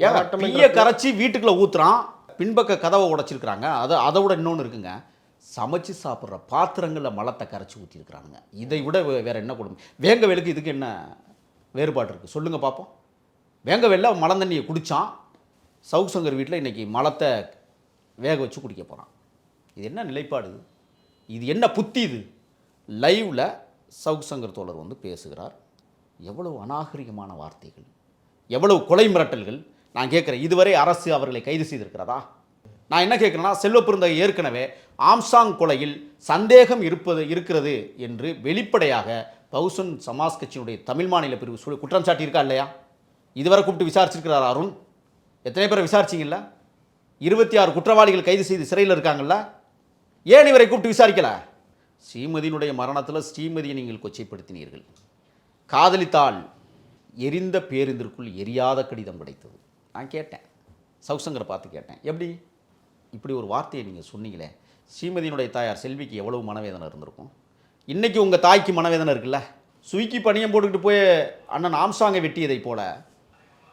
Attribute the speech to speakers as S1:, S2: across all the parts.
S1: போராட்டம்
S2: டீயை கரைச்சி வீட்டுக்குள்ள ஊத்துறான் பின்பக்க கதவை உடைச்சிருக்கிறாங்க. அது அதை விட இன்னொன்று இருக்குங்க. சமைச்சு சாப்பிட்ற பாத்திரங்களில் மலத்தை கரைச்சி ஊற்றிருக்கிறானுங்க இதை விட வேற என்ன கொடுமை? வேங்கவேலுக்கு இதுக்கு என்ன வேறுபாடு இருக்குது சொல்லுங்கள் பார்ப்போம் வேங்கவேலில் மலம் தண்ணியை குடித்தான் சவுக் சங்கர் வீட்டில் இன்னைக்கு மலத்தை வேக வச்சு குடிக்க போகிறான் இது என்ன நிலைப்பாடு? இது? இது என்ன புத்தி இது? லைவில் சவுக் சங்கர் தோழர் வந்து பேசுகிறார். எவ்வளவு அநாகரிகமான வார்த்தைகள். எவ்வளவு கொலை மிரட்டல்கள். நான் கேட்குறேன் இதுவரை அரசு அவர்களை கைது செய்திருக்கிறதா? நான் என்ன கேட்குறேன்னா செல்வப்பிருந்த ஏற்கனவே ஆம்சாங் கொலையில் சந்தேகம் இருப்பது இருக்கிறது என்று வெளிப்படையாக பகுசன் சமாஜ் கட்சியினுடைய தமிழ் மாநில பிரிவு சொல்லி குற்றம் சாட்டியிருக்கா இல்லையா? இதுவரை கூப்பிட்டு விசாரிச்சிருக்கிறார் அருண்? எத்தனை பேரை விசாரிச்சிங்கல்ல? இருபத்தி ஆறு குற்றவாளிகள் கைது செய்து சிறையில் இருக்காங்கல்ல? ஏன் இவரை கூப்பிட்டு விசாரிக்கல? ஸ்ரீமதியினுடைய மரணத்தில் ஸ்ரீமதியை நீங்கள் கொச்சைப்படுத்தினீர்கள். காதலித்தால் எரிந்த பேருந்திற்குள் எரியாத கடிதம் கிடைத்தது நான் கேட்டேன். சவுசங்கரை பார்த்து கேட்டேன். எப்படி? இப்படி ஒரு வார்த்தையை நீங்கள் சொன்னீங்களே ஸ்ரீமதியினுடைய தாயார் செல்விக்கு எவ்வளவு மனவேதனை இருந்திருக்கும்? இன்றைக்கி உங்கள் தாய்க்கு மனவேதனை இருக்குல்ல சுவிக்கி பணியம் போட்டுக்கிட்டு போய் அண்ணன் ஆம்சாங்கை வெட்டியதைப் போல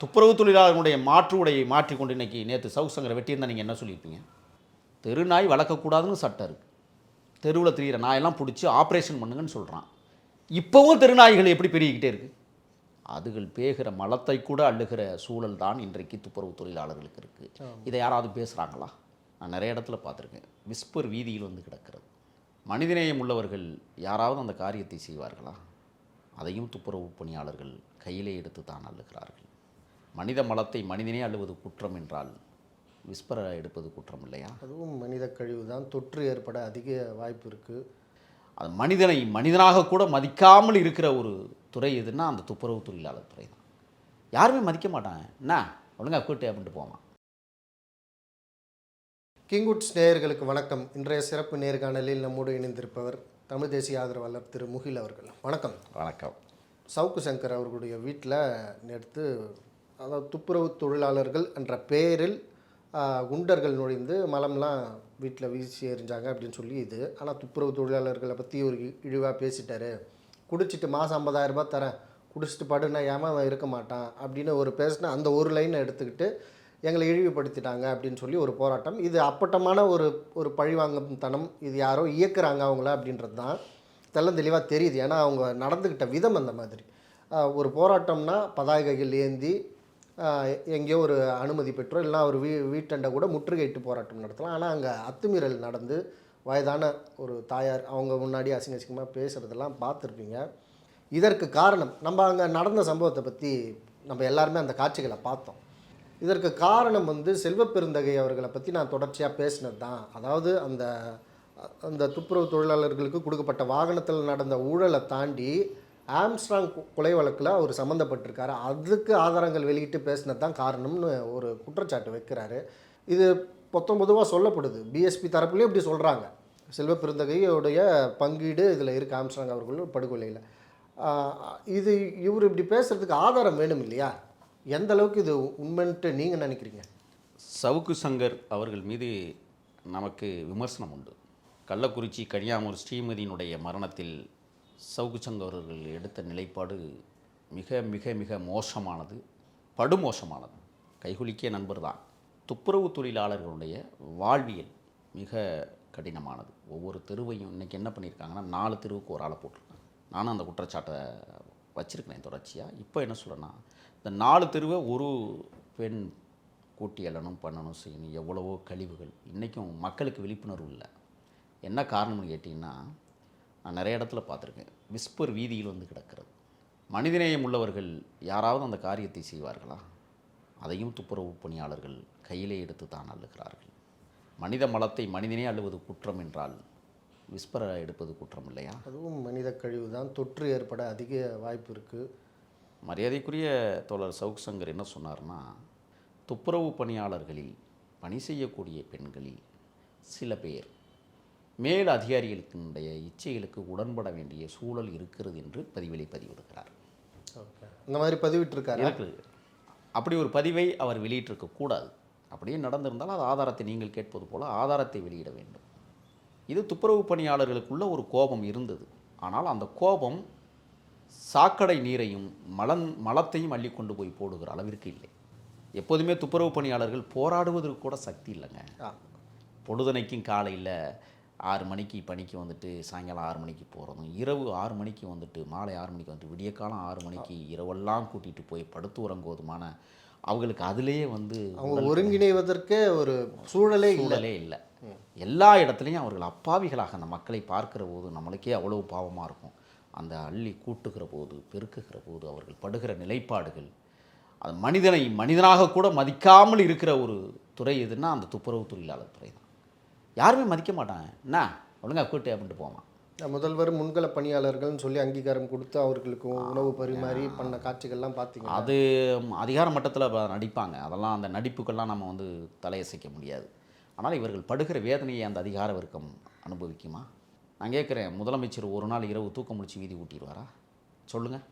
S2: துப்புரவு தொழிலாளர்களுடைய மாற்று உடையை மாற்றிக்கொண்டு இன்னைக்கு நேற்று சவுசங்கரை வெட்டியிருந்தால் நீங்கள் என்ன சொல்லியிருப்பீங்க? தெருநாய் வளர்க்கக்கூடாதுன்னு சட்டம் இருக்குது தெருவில் திரியிற நாயெல்லாம் பிடிச்சி ஆப்ரேஷன் பண்ணுங்கன்னு சொல்கிறான் இப்போவும் தெருநாய்கள் எப்படி பெருகிக்கிட்டே இருக்குது அதுகள் பேகிற மலத்தை கூட அள்ளுகிற சூழல் தான் இன்றைக்கு துப்புரவு தொழிலாளர்களுக்கு இருக்குது இதை யாராவது பேசுகிறாங்களா நான் நிறைய இடத்துல பார்த்துருக்கேன். விஸ்பர் வீதியில் வந்து கிடக்கிறது. மனிதநேயம் உள்ளவர்கள் யாராவது அந்த காரியத்தை செய்வார்களா? அதையும் துப்புரவு பணியாளர்கள் கையிலே எடுத்து தான் அள்ளுகிறார்கள். மனித மலத்தை மனிதனே அள்ளுவது குற்றம் என்றால் விஸ்பரை எடுப்பது குற்றம் இல்லையா?
S1: அதுவும் மனித கழிவு தான். தொற்று ஏற்பட அதிக வாய்ப்பு இருக்குது
S2: அது மனிதனை மனிதனாக கூட மதிக்காமல் இருக்கிற ஒரு துறை எதுன்னா அந்த துப்புரவு தொழிலாளர் துறை தான். யாருமே மதிக்க மாட்டாங்க. என்ன? ஒழுங்கா கூட்டு அப்படின்ட்டு போவான்.
S1: கிங்குட்ஸ் நேயர்களுக்கு வணக்கம். இன்றைய சிறப்பு நேர்காணலில் நம்மோடு இணைந்திருப்பவர் தமிழ் தேசிய ஆதரவாளர் திரு முகில் அவர்கள். வணக்கம்.
S2: வணக்கம்.
S1: சவுக்கு சங்கர் அவர்களுடைய வீட்டில் நேற்று அதாவது துப்புரவு தொழிலாளர்கள் என்ற பெயரில் குண்டர்கள் நுழைந்து மலம்லாம் வீட்டில் வீசி எறிஞ்சாங்க அப்படின்னு சொல்லி இது. ஆனால் துப்புரவு தொழிலாளர்களை பற்றி ஒரு இ- இழிவா பேசிட்டாரு. குடிச்சிட்டு மாதம் ஐம்பதாயிரம் ரூபாய் தரேன். குடிச்சிட்டு படுனா ஏமா அவன் இருக்க மாட்டான் அப்படின்னு ஒரு பேசின அந்த ஒரு லைனை எடுத்துக்கிட்டு எங்களை இழிவுபடுத்திட்டாங்க அப்படின்னு சொல்லி ஒரு போராட்டம். இது அப்பட்டமான ஒரு ஒரு பழிவாங்கும் தனம் இது யாரோ இயக்குறாங்க அவங்கள அப்படின்றது தான் தெள்ளம் தெளிவாக தெரியுது. ஏன்னா அவங்க நடந்துக்கிட்ட விதம் அந்த மாதிரி. ஒரு போராட்டம்னா பதாகைகள் ஏந்தி எங்கேயோ ஒரு அனுமதி பெற்றோ இல்லைனா ஒரு வீ வீட்டண்டை கூட முற்றுகையிட்டு போராட்டம் நடத்தலாம். ஆனால் அங்கே அத்துமீறல் நடந்து வயதான ஒரு தாயார் அவங்க முன்னாடி அசிங்க அசிங்கமாக பேசுகிறதெல்லாம் பார்த்துருப்பீங்க. இதற்கு காரணம் நம்ம அங்கே நடந்த சம்பவத்தை பற்றி நம்ம எல்லாருமே அந்த காட்சிகளை பார்த்தோம். இதற்கு காரணம் வந்து செல்வப்பெருந்தகை அவர்களை பற்றி நான் தொடர்ச்சியாக பேசினது தான். அதாவது அந்த அந்த துப்புரவு தொழிலாளர்களுக்கு கொடுக்கப்பட்ட வாகனத்தில் நடந்த ஊழலை தாண்டி ஆம்ஸ்ட்ராங் கொலை வழக்கில் அவர் சம்மந்தப்பட்டிருக்காரு அதுக்கு ஆதாரங்கள் வெளியிட்டு பேசினது தான் காரணம்னு ஒரு குற்றச்சாட்டு வைக்கிறாரு. இது மொத்தம் பொதுவாக சொல்லப்படுது. பிஎஸ்பி தரப்புலேயும் இப்படி சொல்கிறாங்க செல்வ செல்வப்பெருந்தகையோடைய பங்கீடு இதில் இருக்குது ஆம்ஸ்ட்ராங் அவர்கள் படுகொலையில். இது இவர் இப்படி பேசுகிறதுக்கு ஆதாரம் வேணும் இல்லையா? எந்த அளவுக்கு இது உண்மைன்ட்டு நீங்கள் நினைக்கிறீங்க?
S2: சவுக்கு சங்கர் அவர்கள் மீது நமக்கு விமர்சனம் உண்டு. கள்ளக்குறிச்சி கனியாமூர் ஸ்ரீமதியினுடைய மரணத்தில் சவுக்கு சங்கர் அவர்கள் எடுத்த நிலைப்பாடு மிக மிக மிக மோசமானது படுமோசமானது. கைகுலிக்கிய நண்பர் தான் துப்புரவு தொழிலாளர்களுடைய வாழ்வியல் மிக கடினமானது. ஒவ்வொரு தெருவையும் இன்றைக்கி என்ன பண்ணியிருக்காங்கன்னா நாலு தெருவுக்கு ஒரு ஆளை போட்டிருக்காங்க. நானும் அந்த குற்றச்சாட்டை வச்சுருக்கிறேன் தொடர்ச்சியாக இப்போ என்ன சொல்கிறேன்னா இந்த நாலு தெருவை ஒரு பெண் கூட்டி எழணும் பண்ணணும் செய்யணும் எவ்வளவோ கழிவுகள். இன்றைக்கும் மக்களுக்கு விழிப்புணர்வு இல்லை. என்ன காரணம்னு கேட்டிங்கன்னா நான் நிறைய இடத்துல பார்த்துருக்கேன். விஸ்பர் வீதியில் வந்து கிடக்கிறது. மனிதநேயம் உள்ளவர்கள் யாராவது அந்த காரியத்தை செய்வார்களா? அதையும் துப்புரவு பணியாளர்கள் கையிலே எடுத்து தான் அள்ளுகிறார்கள். மனித மலத்தை மனிதனே அள்ளுவது குற்றம் என்றால் விஸ்பரை எடுப்பது குற்றம் இல்லையா?
S1: அதுவும் மனித கழிவு தான். தொற்று ஏற்பட அதிக வாய்ப்பு இருக்குது
S2: மரியாதைக்குரிய தோழர் சவுக் சங்கர் என்ன சொன்னார்னா துப்புரவு பணியாளர்களில் பணி செய்யக்கூடிய பெண்களில் சில பேர் மேல் அதிகாரிகளுடைய இச்சைகளுக்கு உடன்பட வேண்டிய சூழல் இருக்கிறது என்று பதிவிலை பதிவிடுகிறார்.
S1: இந்த மாதிரி பதிவிட்டிருக்காரு?
S2: இருக்குது அப்படி ஒரு பதிவை அவர் வெளியிட்டிருக்க கூடாது. அப்படியே நடந்திருந்தால் அது ஆதாரத்தை நீங்கள் கேட்பது போல ஆதாரத்தை வெளியிட வேண்டும். இது துப்புரவு பணியாளர்களுக்குள்ள ஒரு கோபம் இருந்தது. ஆனால் அந்த கோபம் சாக்கடை நீரையும் மலன் மலத்தையும் அள்ளி கொண்டு போய் போடுகிற அளவிற்கு இல்லை. எப்போதுமே துப்புரவு பணியாளர்கள் போராடுவதற்கு கூட சக்தி இல்லைங்க. பொழுதனைக்கும் காலையில் ஆறு மணிக்கு பணிக்கு வந்துட்டு சாயங்காலம் ஆறு மணிக்கு போகிறதும் இரவு ஆறு மணிக்கு வந்துட்டு மாலை ஆறு மணிக்கு வந்துட்டு விடிய காலம் ஆறு மணிக்கு இரவெல்லாம் கூட்டிகிட்டு போய் படுத்து உறங்குவதுமான அவங்களுக்கு அதிலேயே வந்து
S1: அவங்க ஒருங்கிணைவதற்கே ஒரு சூழலே
S2: சூழலே இல்லை. எல்லா இடத்துலையும் அவர்கள் அப்பாவிகளாக அந்த மக்களை பார்க்கிற போது நம்மளுக்கே அவ்வளவு பாவமாக இருக்கும். அந்த அள்ளி கூட்டுகிற போது பெருக்குகிற போது அவர்கள் படுகிற நிலைப்பாடுகள் அது மனிதனை மனிதனாக கூட மதிக்காமல் இருக்கிற ஒரு துறை எதுன்னா அந்த துப்புரவு தொழிலாளர் துறை தான். யாருமே மதிக்க மாட்டாங்க. என்ன? ஒழுங்கா கூட்டு அப்படின்ட்டு போவான்.
S1: முதல்வர் முன்கள பணியாளர்கள்னு சொல்லி அங்கீகாரம் கொடுத்து அவர்களுக்கு உணவு பரிமாறி பண்ண காட்சிகள்லாம் பார்த்தீங்க
S2: அது அதிகார மட்டத்தில் நடிப்பாங்க. அதெல்லாம் அந்த நடிப்புக்கெல்லாம் நம்ம வந்து தலையசைக்க முடியாது. ஆனால் இவர்கள் படுகிற வேதனையை அந்த அதிகார வர்க்கம் அனுபவிக்குமா? நான் கேட்குறேன் முதலமைச்சர் ஒரு நாள் இரவு தூக்கம் முடிச்சு வீதி ஊட்டிடுவாரா சொல்லுங்கள்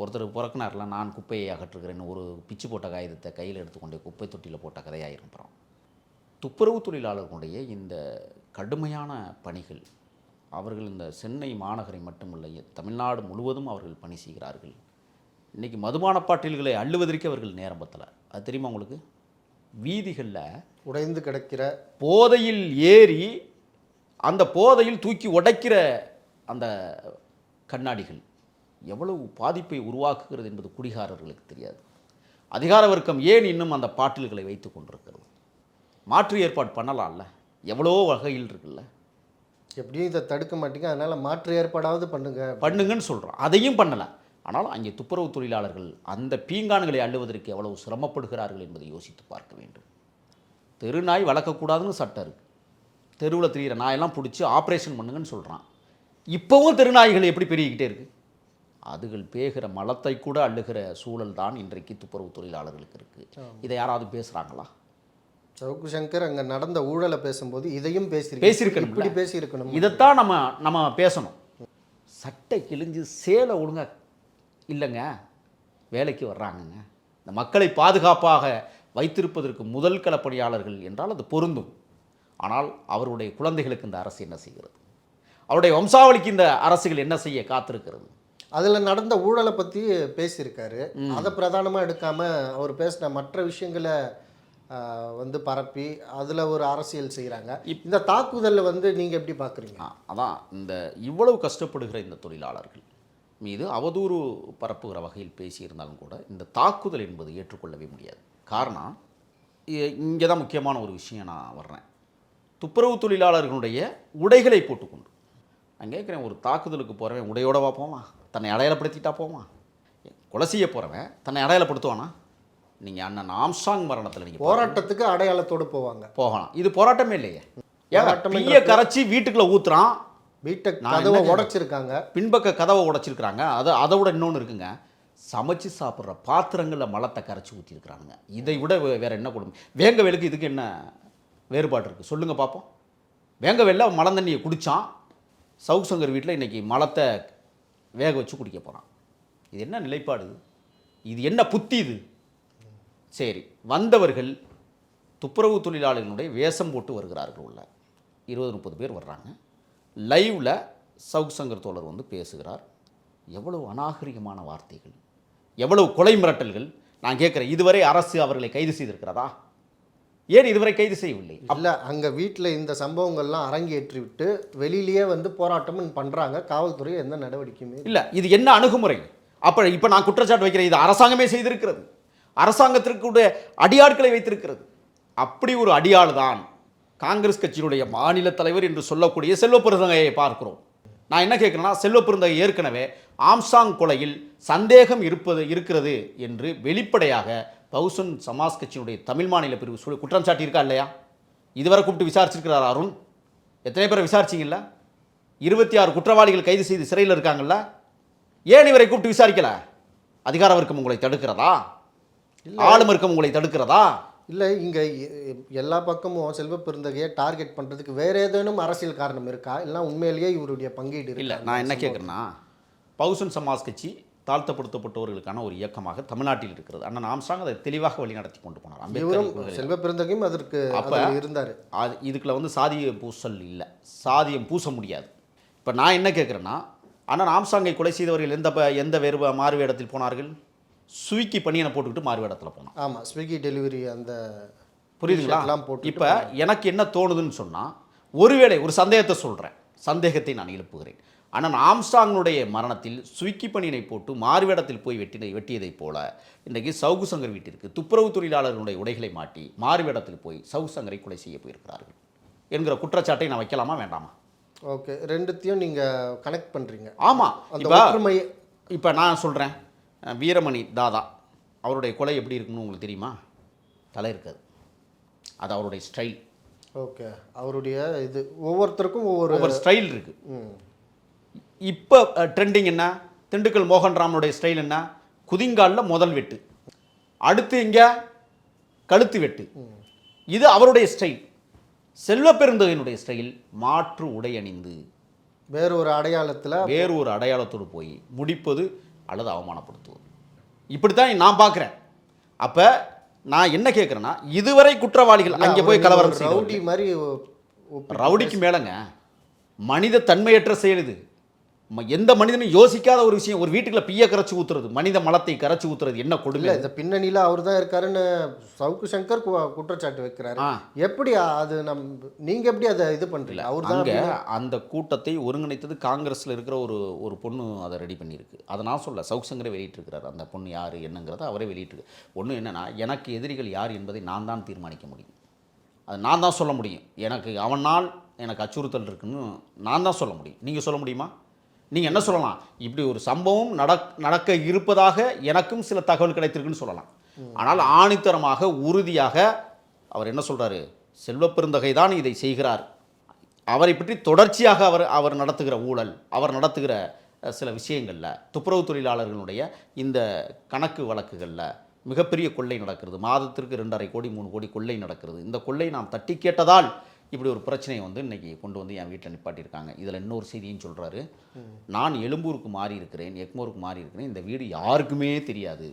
S2: ஒருத்தர் பிறக்கினார்ல நான் குப்பையை அகற்றுகிறேன்னு ஒரு பிச்சு போட்ட காகிதத்தை கையில் எடுத்துக்கொண்டே குப்பை தொட்டியில் போட்ட கதையாயிரும் அப்புறம். துப்புரவு தொழிலாளர்களுடைய இந்த கடுமையான பணிகள் அவர்கள் இந்த சென்னை மாநகரை மட்டுமல்ல தமிழ்நாடு முழுவதும் அவர்கள் பணி செய்கிறார்கள். இன்றைக்கி மதுபான பாட்டில்களை அள்ளுவதற்கே அவர்கள் நேரம் பத்தலை. அது தெரியுமா உங்களுக்கு? வீதிகளில்
S1: உடைந்து கிடக்கிற
S2: போதையில் ஏறி அந்த போதையில் தூக்கி உடைக்கிற அந்த கண்ணாடிகள் எவ்வளவு பாதிப்பை உருவாக்குகிறது என்பது குடிகாரர்களுக்கு தெரியாது. அதிகார வர்க்கம் ஏன் இன்னும் அந்த பாட்டில்களை வைத்து கொண்டிருக்கிறது? மாற்று ஏற்பாடு பண்ணலாம்ல? எவ்வளோ வகையில் இருக்குல்ல.
S1: எப்படியும் இதை தடுக்க மாட்டீங்க. அதனால மாற்று ஏற்பாடாவது பண்ணுங்க.
S2: பண்ணுங்கன்னு சொல்கிறோம் அதையும் பண்ணலை. ஆனால் அங்கே துப்புரவு தொழிலாளர்கள் அந்த பீங்கான்களை அள்ளுவதற்கு எவ்வளவு சிரமப்படுகிறார்கள் என்பதை யோசித்து பார்க்க வேண்டும். தெருநாய் வளர்க்கக்கூடாதுன்னு சட்டம் இருக்குது தெருவில் திரியிற நாயெல்லாம் பிடிச்சி ஆப்ரேஷன் பண்ணுங்கன்னு சொல்கிறான் இப்போவும் தெருநாய்கள் எப்படி பெருகிக்கிட்டே இருக்குது அதுகள் பேகிற மலத்தை கூட அள்ளுகிற சூழல் தான் இன்றைக்கு துப்புரவு தொழிலாளர்களுக்கு இருக்குது இதை யாராவது பேசுகிறாங்களா
S1: சவுக்கு சங்கர் அங்க நடந்த ஊழலை பேசும்போது இதையும் பேசி
S2: பேசியிருக்கணும்ல.
S1: இப்படி பேசியிருக்கணும்.
S2: இதைத்தான் நம்ம நம்ம பேசணும். சட்டை கிழிஞ்சு சேலை ஒழுங்கா இல்லைங்க. வேலைக்கு வர்றாங்கங்க. இந்த மக்களை பாதுகாப்பாக வைத்திருப்பதற்கு முதல் களப்பணியாளர்கள் என்றால் அது பொருந்தும். ஆனால் அவருடைய குழந்தைகளுக்கு இந்த அரசு என்ன செய்கிறது? அவருடைய வம்சாவளிக்கு இந்த அரசுகள் என்ன செய்ய காத்திருக்கிறது?
S1: அதுல நடந்த ஊழலை பத்தி பேசியிருக்காரு. அதை பிரதானமா எடுக்காம அவர் பேசின மற்ற விஷயங்களை வந்து பரப்பி அதுல ஒரு அரசியல் செய்றாங்க. இந்த தாக்குதல்ல வந்து நீங்க எப்படி பாக்குறீங்க?
S2: ஆ, அதான் இந்த இவ்வளவு கஷ்டப்படுகிற இந்த தொழிலாளர்கள் மீது அவதூறு பரப்புகிற வகையில் பேசியிருந்தாலும் கூட இந்த தாக்குதல் என்பது ஏற்றுக்கொள்ளவே முடியாது. காரணம் இங்கே தான் முக்கியமான ஒரு விஷயம் நான் வர்றேன். துப்புரவு தொழிலாளர்களுடைய உடைகளை போட்டுக்கொண்டு. நான் கேட்குறேன் ஒரு தாக்குதலுக்கு போகிறவன் உடையோடவா போவான் தன்னை அடையாளப்படுத்திட்டா போவான். கொலை செய்ய போகிறவன் தன்னை அடையாளப்படுத்துவானா? நீங்கள் அண்ணன் ஆம்சாங் மரணத்தில் நீங்கள்
S1: போராட்டத்துக்கு அடையாளத்தோடு போவாங்க.
S2: போகலாம். இது போராட்டமே இல்லையே. டீயை கரைச்சி வீட்டுக்குள்ளே ஊத்துறான்.
S1: வீட்டை கதவை உடைச்சிருக்காங்க.
S2: பின்பக்க கதவை உடைச்சிருக்கிறாங்க. அது அதை விட இன்னொன்று இருக்குங்க. சமைச்சு சாப்பிட்ற பாத்திரங்களில் மலத்தை கரைச்சி ஊற்றிருக்கிறானுங்க இதை விட வேற என்ன கொடுமை? வேங்கவேலுக்கு இதுக்கு என்ன வேறுபாடு இருக்குது சொல்லுங்கள் பார்ப்போம் வேங்கவேலில் மலம் தண்ணியை குடித்தான் சவுக் சங்கர் வீட்டில் இன்றைக்கி மலத்தை வேக வச்சு குடிக்க போகிறான் இது என்ன நிலைப்பாடு இது என்ன புத்தி இது? சரி வந்தவர்கள் துப்புரவு தொழிலாளர்களுடைய வேஷம் போட்டு வருகிறார்கள் உள்ள. இருபது முப்பது பேர் வர்றாங்க. லைவில் சவுக் சங்கர் தோழர் வந்து பேசுகிறார். எவ்வளவு அநாகரிகமான வார்த்தைகள் எவ்வளவு கொலை மிரட்டல்கள். நான் கேட்குறேன் இதுவரை அரசு அவர்களை கைது செய்திருக்கிறதா? ஏன் இதுவரை கைது செய்யவில்லை?
S1: இல்ல அங்க வீட்டில் இந்த சம்பவங்கள்லாம் அரங்கேற்றி விட்டு வெளியிலேயே வந்து போராட்டம் பண்றாங்க. காவல்துறை எந்த நடவடிக்கையுமே
S2: இல்லை இது என்ன அணுகுமுறை? அப்போ இப்போ நான் குற்றச்சாட்டு வைக்கிறேன் இது அரசாங்கமே செய்திருக்கிறது. அரசாங்கத்திற்கு அடியாட்களை வைத்திருக்கிறது. அப்படி ஒரு அடியாள் தான் காங்கிரஸ் கட்சியினுடைய மாநில தலைவர் என்று சொல்லக்கூடிய செல்வப்பெருந்தகையை பார்க்கிறோம். நான் என்ன கேட்குறேன்னா செல்வப்பெருந்தகை ஏற்கனவே ஆம்சாங் கொலையில் சந்தேகம் இருப்பது இருக்கிறது என்று வெளிப்படையாக பகுசன் சமாஜ் கட்சியினுடைய தமிழ் மாநில பிரிவு சொல்லி குற்றம் சாட்டியிருக்கா இல்லையா? இதுவரை கூப்பிட்டு விசாரிச்சிருக்கிறார் அருண்? எத்தனை பேரை விசாரிச்சிங்கல்ல? இருபத்தி ஆறு குற்றவாளிகள் கைது செய்து சிறையில் இருக்காங்கல்ல? ஏன் இவரை கூப்பிட்டு விசாரிக்கல? அதிகார வர்க்கம் உங்களை தடுக்கிறதா? ஆளும் வர்க்கம் உங்களை தடுக்கிறதா?
S1: இல்ல இங்க எல்லா பக்கமும் செல்வ பெருந்தகையை டார்கெட் பண்றதுக்கு வேற ஏதேனும் அரசியல் காரணம் இருக்கா? இல்லை உண்மையிலேயே இவருடைய பங்கீடு
S2: இல்லை நான் என்ன கேட்குறேன்னா பகுசன் சமாஜ் கட்சி தாழ்த்தப்படுத்தப்பட்டவர்களுக்கான ஒரு இயக்கமாக தமிழ்நாட்டில் இருக்கிறது. அண்ணன் ஆம்ஸ்டாங் அதை தெளிவாக வழிநடத்தி கொண்டு போனார். அம்பேத்கர்.
S1: செல்வ பெருந்தகையும் அதற்கு
S2: அப்ப-
S1: இருந்தாரு.
S2: அது இதுக்குள்ள வந்து சாதிய பூசல் இல்லை. சாதியம் பூச முடியாது. இப்போ நான் என்ன கேட்குறேன்னா அண்ணன் ஆம்சாங்கை கொலை செய்தவர்கள் எந்த எந்த வேறு மாறு வேடத்தில் போனார்கள்? சுவிக்கி பணியனை போட்டுக்கிட்டு மாறுவேடத்தில் போனான்.
S1: ஆமாம் ஸ்விக்கி டெலிவரி அந்த
S2: புரியுதுங்களா?
S1: போட்டுட்டு
S2: இப்போ எனக்கு என்ன தோணுதுன்னு சொன்னால் ஒருவேளை ஒரு சந்தேகத்தை சொல்கிறேன் சந்தேகத்தை நான் எழுப்புகிறேன். ஆனால் ஆம்ஸ்டாங்கினுடைய மரணத்தில் சுவிக்கி பணியினை போட்டு மாறுவேடத்தில் போய் வெட்டினை வெட்டியதைப் போல இன்றைக்கு சவுகு சங்கர் வீட்டிற்கு துப்புரவு தொழிலாளர்களுடைய உடைகளை மாட்டி மாறுவேடத்தில் போய் சவுகு சங்கரை கொலை செய்ய போயிருக்கிறார்கள் என்கிற குற்றச்சாட்டை நான் வைக்கலாமா வேண்டாமா?
S1: ஓகே ரெண்டுத்தையும் நீங்கள் கனெக்ட் பண்ணுறீங்க
S2: ஆமாம்
S1: அந்த
S2: இப்போ இப்போ நான் சொல்கிறேன் வீரமணி தாதா அவருடைய கொலை எப்படி இருக்குன்னு உங்களுக்கு தெரியுமா? தலை இருக்காது. அது அவருடைய ஸ்டைல்
S1: ஓகே. அவருடைய இது ஒவ்வொருத்தருக்கும் ஒவ்வொரு
S2: ஒவ்வொரு ஸ்டைல் இருக்கு.
S1: ம்.
S2: இப்போ ட்ரெண்டிங் என்ன? திண்டுக்கல் மோகன்ராமனுடைய ஸ்டைல் என்ன? குதிங்காலில் முதல் வெட்டு. அடுத்து இங்கே கழுத்து வெட்டு. இது அவருடைய ஸ்டைல் செல்வப்பெருந்தகையினுடைய ஸ்டைல் மாற்று உடை அணிந்து
S1: வேற ஒரு அடையாளத்தில்
S2: வேறு ஒரு அடையாளத்தோடு போய் முடிப்பது அல்லது அவமானப்படுத்துவது. இப்படித்தான் நான் பார்க்குறேன். அப்போ நான் என்ன கேட்குறேன்னா இதுவரை குற்றவாளிகள் அங்கே போய் கலவரம்
S1: ரவுடி மாதிரி
S2: ரவுடிக்கு மேலங்க. மனித தன்மையற்ற செயல் இது. எந்த மனிதனும் யோசிக்காத ஒரு விஷயம் ஒரு வீட்டுக்குள்ள பிய கரைச்சி ஊத்துறது மனித மலத்தை கரைச்சி ஊத்துறது என்ன கொடுமை
S1: இந்த பின்னணியில அவர் தான் இருக்காருன்னு சவுக்கு சங்கர் குற்றச்சாட்டு வைக்கிறாரு. எப்படி அது நம் நீங்க எப்படி அதை இது பண்றீங்க? அவர் தான்
S2: அந்த கூட்டத்தை ஒருங்கிணைத்தது காங்கிரஸ்ல இருக்கிற ஒரு ஒரு பொண்ணு அதை ரெடி பண்ணியிருக்கு. அதை நான் சொல்ல சவுக் சங்கரே வெளியிட்டிருக்கிறார். அந்த பொண்ணு யார் என்னங்கிறத அவரே வெளியிட்டிருக்கு. ஒன்று என்னன்னா எனக்கு எதிரிகள் யார் என்பதை நான் தான் தீர்மானிக்க முடியும். அது நான் தான் சொல்ல முடியும். எனக்கு அவனால் எனக்கு அச்சுறுத்தல் இருக்குன்னு நான் தான் சொல்ல முடியும். நீங்கள் சொல்ல முடியுமா? நீங்கள் என்ன சொல்லலாம்? இப்படி ஒரு சம்பவம் நடக் நடக்க இருப்பதாக எனக்கும் சில தகவல் கிடைத்திருக்குன்னு சொல்லலாம். ஆனால் ஆணித்தரமாக உறுதியாக அவர் என்ன சொல்கிறாரு செல்வப்பெருந்தகை தான் இதை செய்கிறார். அவரை பற்றி தொடர்ச்சியாக அவர் அவர் நடத்துகிற ஊழல் அவர் நடத்துகிற சில விஷயங்களில் துப்புரவு தொழிலாளர்களுடைய இந்த கணக்கு வழக்குகளில் மிகப்பெரிய கொள்ளை நடக்கிறது. மாதத்திற்கு ரெண்டரை கோடி மூணு கோடி கொள்ளை நடக்கிறது. இந்த கொள்ளை நாம் தட்டி கேட்டதால் இப்படி ஒரு பிரச்சனையை வந்து இன்னைக்கு கொண்டு வந்து என் வீட்டில் நிப்பாட்டியிருக்காங்க. இதில் இன்னொரு செய்தியும் சொல்கிறாரு நான் எழும்பூருக்கு மாறி இருக்கிறேன் எக்மோருக்கு மாறி இருக்கிறேன் இந்த வீடு யாருக்குமே தெரியாது.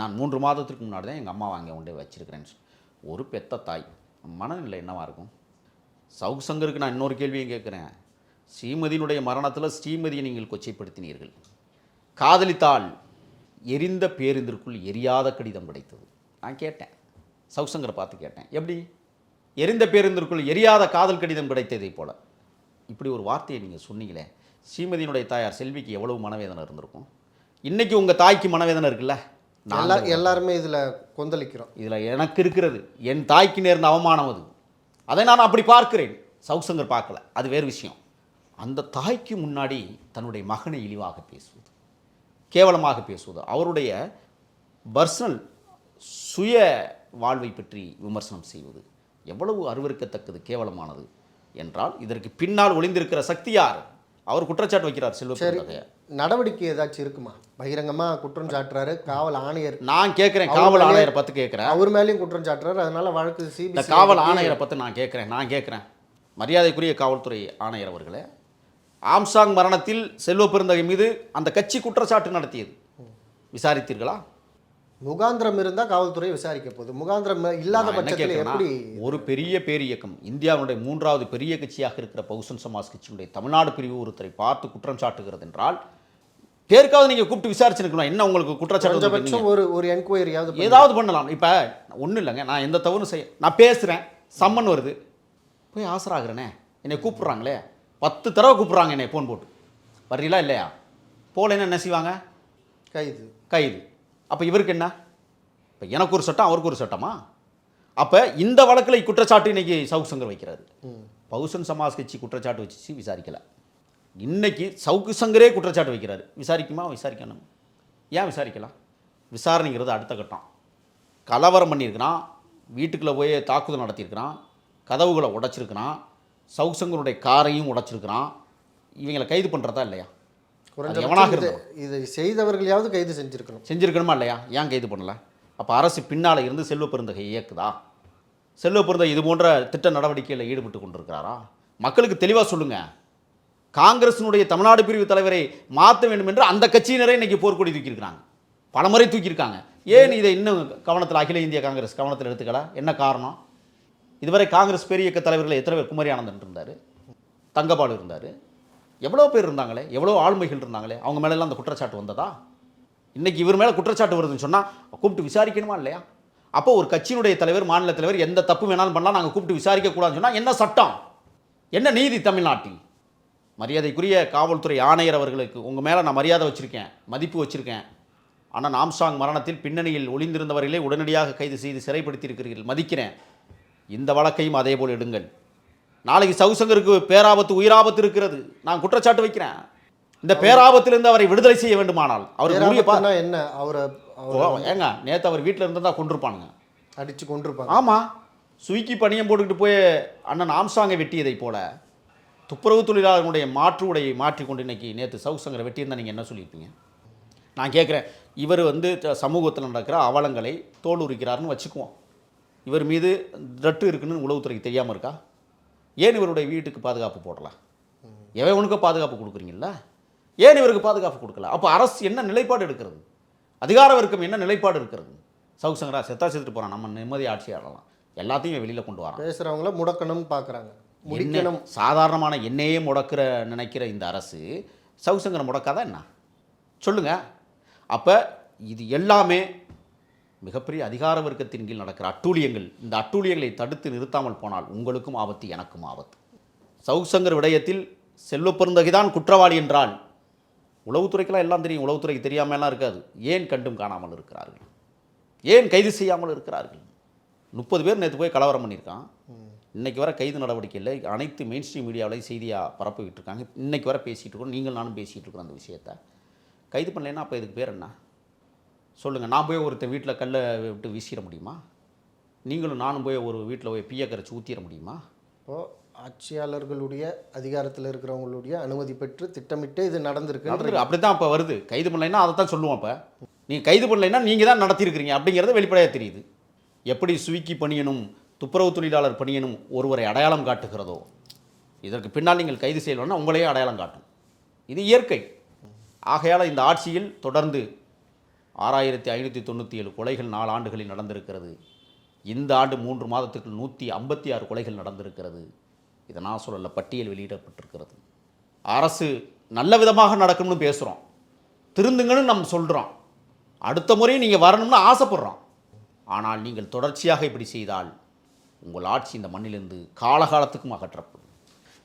S2: நான் மூன்று மாதத்திற்கு முன்னாடி தான் எங்கள் அம்மாவை அங்கே கொண்டு வச்சிருக்கிறேன் ஒரு பெத்த தாய். மனநிலை என்னவா இருக்கும்? சவுக் சங்கருக்கு நான் இன்னொரு கேள்வியும் கேட்குறேன். ஸ்ரீமதியினுடைய மரணத்தில் ஸ்ரீமதியை நீங்கள் கொச்சைப்படுத்தினீர்கள். காதலித்தால் எரிந்த பேருந்திற்குள் எரியாத கடிதம் கிடைத்தது. நான் கேட்டேன். சவுக் சங்கரை பார்த்து கேட்டேன். எப்படி? எரிந்த பேருந்திற்குள் எரியாத காதல் கடிதம் கிடைத்ததைப் போல. இப்படி ஒரு வார்த்தையை நீங்கள் சொன்னீங்களே ஸ்ரீமதியினுடைய தாயார் செல்விக்கு எவ்வளவு மனவேதனை இருந்திருக்கும்? இன்னைக்கு உங்கள் தாய்க்கு மனவேதனை இருக்குல்ல? நான்
S1: எல்லா எல்லாருமே இதுல கொந்தளிக்கிறோம்.
S2: இதில் எனக்கு இருக்கிறது என் தாய்க்கு நேர்ந்த அவமானம் அது. அதை நான் அப்படி பார்க்கிறேன். சவுக் சங்கர் பார்க்கல. அது வேறு விஷயம். அந்த தாய்க்கு முன்னாடி தன்னுடைய மகனை இழிவாக பேசுவது கேவலமாக பேசுவது அவருடைய பர்சனல் சுய வாழ்வை பற்றி விமர்சனம் செய்வது எவ்வளவு அருவருக்கத்தக்கது கேவலமானது என்றால் இதற்கு பின்னால் ஒளிந்திருக்கிற சக்தி யார்? அவர் குற்றச்சாட்டு வைக்கிறார் செல்வ.
S1: நடவடிக்கை ஏதாச்சும் இருக்குமா? பகிரங்கமா குற்றம் சாட்டுறாரு காவல் ஆணையர்.
S2: நான் கேட்குறேன் காவல் ஆணையரை பற்றி கேட்குறேன்.
S1: அவர் மேலேயும் குற்றம் சாட்டுறாரு அதனால வழக்கு சிபிசி
S2: காவல் ஆணையரை பற்றி நான் கேட்குறேன் நான் கேட்குறேன். மரியாதைக்குரிய காவல்துறை ஆணையர் அவர்களே ஆம்சாங் மரணத்தில் செல்வ பெருந்தகை மீது அந்த கட்சி குற்றச்சாட்டு நடத்தியது. விசாரித்தீர்களா?
S1: முகாந்திரம் இருந்தா காவல்துறை விசாரிக்க போகுது. முகாந்திரம் இல்லாத பட்சத்தில் எப்படி
S2: ஒரு பெரிய பேரியக்கம் இந்தியாவுடைய மூன்றாவது பெரிய கட்சியாக இருக்கிற பகுசன் சமாஜ் கட்சியினுடைய தமிழ்நாடு பிரிவு ஒருத்தரை பார்த்து குற்றம் சாட்டுகிறது என்றால் பேருக்காவது நீங்கள் கூப்பிட்டு விசாரிச்சிருக்கலாம் என்ன உங்களுக்கு குற்றச்சாட்டு
S1: ஒரு ஒரு என்கொயரியாவது
S2: ஏதாவது பண்ணலாம். இப்போ ஒன்றும் இல்லைங்க. நான் எந்த தவறும் செய்ய நான் பேசுகிறேன் சம்மன் வருது. போய் ஆசராகிறேனே. என்னை கூப்பிட்றாங்களே. பத்து தடவை கூப்பிட்றாங்க என்னை ஃபோன் போட்டு. வர்றீங்களா இல்லையா? போகலைன்னா என்ன செய்வாங்க?
S1: கைது.
S2: கைது. அப்போ இவருக்கு என்ன? இப்போ எனக்கு ஒரு சட்டம் அவருக்கு ஒரு சட்டமா? அப்போ இந்த வழக்கில் குற்றச்சாட்டு இன்னைக்கு சவுக் சங்கர் வைக்கிறாரு. பகுசன் சமாஜ் கட்சி குற்றச்சாட்டு வச்சு விசாரிக்கலை. இன்னைக்கு சவுக்கு சங்கரே குற்றச்சாட்டு வைக்கிறாரு. விசாரிக்குமா விசாரிக்கணும்? ஏன் விசாரிக்கலாம் விசாரணைங்கிறது அடுத்த கட்டம். கலவரம் பண்ணியிருக்கிறான் வீட்டுக்குள்ளே போய் தாக்குதல் நடத்தியிருக்கிறான் கதவுகளை உடைச்சிருக்கிறான் சவுக் சங்கருடைய காரையும் உடைச்சிருக்கிறான். இவங்களை கைது பண்ணுறதா இல்லையா? எவனாக இருந்தாலும்.
S1: இதை- செய்தவர்களையாவது கைது செஞ்சிருக்கணும்.
S2: செஞ்சிருக்கணுமா இல்லையா? ஏன் கைது பண்ணல? அப்போ அரசு பின்னால் இருந்து செல்வ பெருந்தகை இயக்குதா? செல்வ பெருந்தகை இது போன்ற திட்ட நடவடிக்கையில் ஈடுபட்டு கொண்டிருக்கிறாரா? மக்களுக்கு தெளிவாக சொல்லுங்க. காங்கிரசினுடைய தமிழ்நாடு பிரிவு தலைவரை மாற்ற வேண்டும் என்று அந்த கட்சியினரே இன்னைக்கு போர்க்கொடி தூக்கியிருக்கிறாங்க. பலமுறை தூக்கியிருக்காங்க. ஏன் இதை இன்னும் கவனத்தில் அகில இந்திய காங்கிரஸ் கவனத்தில் எடுத்துக்கல? என்ன காரணம்? இதுவரை காங்கிரஸ் பெரிய இயக்க தலைவர்கள் எத்தனை பேர் குமரி ஆனந்தன் இருந்தார்? தங்கபாலு இருந்தார். எவ்வளோ பேர் இருந்தாங்களே? எவ்வளோ ஆளுமைகள் இருந்தாங்களே? அவங்க மேலெல்லாம் அந்த குற்றச்சாட்டு வந்ததா? இன்றைக்கி இவர் மேலே குற்றச்சாட்டு வருதுன்னு சொன்னால் கூப்பிட்டு விசாரிக்கணுமா இல்லையா? அப்போ ஒரு கட்சியினுடைய தலைவர் மாநில தலைவர் எந்த தப்பு வேணாலும் பண்ணலாம் நாங்கள் கூப்பிட்டு விசாரிக்கக்கூடாதுன்னு சொன்னால் என்ன சட்டம்? என்ன நீதி தமிழ்நாட்டில் மரியாதைக்குரிய காவல்துறை ஆணையர் அவர்களுக்கு உங்கள் மேலே நான் மரியாதை வச்சுருக்கேன் மதிப்பு வச்சுருக்கேன். ஆனால் நாம்சாங் மரணத்தில் பின்னணியில் ஒளிந்திருந்தவர்களை உடனடியாக கைது செய்து சிறைப்படுத்தியிருக்கிறீர்கள் மதிக்கிறேன். இந்த வழக்கையும் அதே போல் எடுங்கள். நாளைக்கு சவுசங்கருக்கு பேராபத்து உயிராபத்து இருக்கிறது. நான் குற்றச்சாட்டு வைக்கிறேன். இந்த பேராபத்திலிருந்து அவரை விடுதலை செய்ய வேண்டுமானால் அவருக்கு உரிய
S1: என்ன? அவரை
S2: ஏங்க நேற்று அவர் வீட்டில் இருந்தால் கொண்டிருப்பானுங்க
S1: அடித்து கொண்டிருப்பாங்க
S2: ஆமாம் சுவிக்கி பணியம் போட்டுக்கிட்டு போய் அண்ணன் ஆம்சாங்கை வெட்டியதை போல துப்புரவு தொழிலாளர்களுடைய மாற்று உடையை மாற்றி கொண்டு இன்னைக்கு நேற்று சவுசங்கரை வெட்டியிருந்தா நீங்கள் என்ன சொல்லியிருப்பீங்க? நான் கேட்குறேன் இவர் வந்து சமூகத்தில் நடக்கிற அவலங்களை தோல் உரிக்கிறாருன்னு வச்சுக்குவோம். இவர் மீது ரட்டு இருக்குன்னு உளவுத்துறைக்கு தெரியாமல் இருக்கா? ஏன் இவருடைய வீட்டுக்கு பாதுகாப்பு போடலாம்? எவனுக்கு பாதுகாப்பு கொடுக்குறீங்களா ஏன் இவருக்கு பாதுகாப்பு கொடுக்கல? அப்போ அரசு என்ன நிலைப்பாடு எடுக்கிறது? அதிகார வர்க்கம் என்ன நிலைப்பாடு இருக்கிறது சவுசங்கரா செத்தா செத்துட்டு போகிறான் நம்ம நிம்மதி ஆட்சி ஆடலாம். எல்லாத்தையும் வெளியில் கொண்டு வரான்.
S1: பேசுகிறவங்கள முடக்கணும்னு பார்க்குறாங்க முடிக்கணும்.
S2: சாதாரணமான என்னையே முடக்கிற நினைக்கிற இந்த அரசு சவுசங்கரை முடக்காதா என்ன? சொல்லுங்க. அப்போ இது எல்லாமே மிகப்பெரிய அதிகார வர்க்கத்தின் கீழ் நடக்கிற அட்டூழியங்கள் இந்த அட்டூழியங்களை தடுத்து நிறுத்தாமல் போனால் உங்களுக்கும் ஆபத்து எனக்கும் ஆபத்து. சவுசங்கர் விடயத்தில் செல்வப்பெருந்தகைதான் குற்றவாளி என்றால் உளவுத்துறைக்கெல்லாம் எல்லாம் தெரியும் உளவுத்துறைக்கு தெரியாமலாம் இருக்காது. ஏன் கண்டும் காணாமல் இருக்கிறார்கள்? ஏன் கைது செய்யாமல் இருக்கிறார்கள்? முப்பது பேர் நேற்று போய் கலவரம் பண்ணியிருக்கான். இன்றைக்கி வர கைது நடவடிக்கை இல்லை. அனைத்து மெயின் ஸ்ட்ரீம் மீடியாவிலையும் செய்தியாக பரப்பிக்கிட்டு இருக்காங்க இன்னைக்கு வர பேசிகிட்டு இருக்கோம். நீங்கள் நானும் பேசிகிட்டு இருக்கிறோம் அந்த விஷயத்தை. கைது பண்ணலைன்னா அப்போ இதுக்கு பேர் என்ன? சொல்லுங்கள் நான் போய் ஒருத்தன் வீட்டில் கல்லை விட்டு வீசிட முடியுமா? நீங்களும் நானும் போய் ஒரு வீட்டில் போய் பிய கரைச்சி ஊற்றிட முடியுமா?
S1: இப்போது ஆட்சியாளர்களுடைய அதிகாரத்தில் இருக்கிறவங்களுடைய அனுமதி பெற்று திட்டமிட்டு இது
S2: நடந்திருக்கு. அப்படி தான் இப்போ வருது. கைது பண்ணலைன்னா அதை தான் சொல்லுவோம் இப்போ. நீங்கள் கைது பண்ணலைன்னா நீங்கள் தான் நடத்தியிருக்கிறீங்க அப்படிங்கிறது வெளிப்படையாக தெரியுது. எப்படி சுவிக்கி பணியனும் துப்புரவு தொழிலாளர் பணியனும் ஒருவரை அடையாளம் காட்டுகிறதோ? இதற்கு பின்னால் நீங்கள் கைது செய்யணும்னா உங்களையே அடையாளம் காட்டும். இது இயற்கை. ஆகையால் இந்த ஆட்சியில் தொடர்ந்து ஆறாயிரத்தி ஐநூற்றி தொண்ணூற்றி ஏழு கொலைகள் நாலு ஆண்டுகளில் நடந்திருக்கிறது. இந்த ஆண்டு மூன்று மாதத்துக்குள் நூற்றி ஐம்பத்தி ஆறு கொலைகள் நடந்திருக்கிறது. இதை நான் சொல்லல பட்டியல் வெளியிடப்பட்டிருக்கிறது. அரசு நல்ல விதமாக நடக்கணும்னு பேசுகிறோம் திருந்துங்கன்னு நம்ம சொல்கிறோம் அடுத்த முறை நீங்கள் வரணும்னு ஆசைப்படுறோம். ஆனால் நீங்கள் தொடர்ச்சியாக இப்படி செய்தால் உங்கள் ஆட்சி இந்த மண்ணிலிருந்து காலகாலத்துக்கும் அகற்றப்படும்.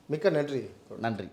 S1: மிக்க நன்றி.
S2: நன்றி.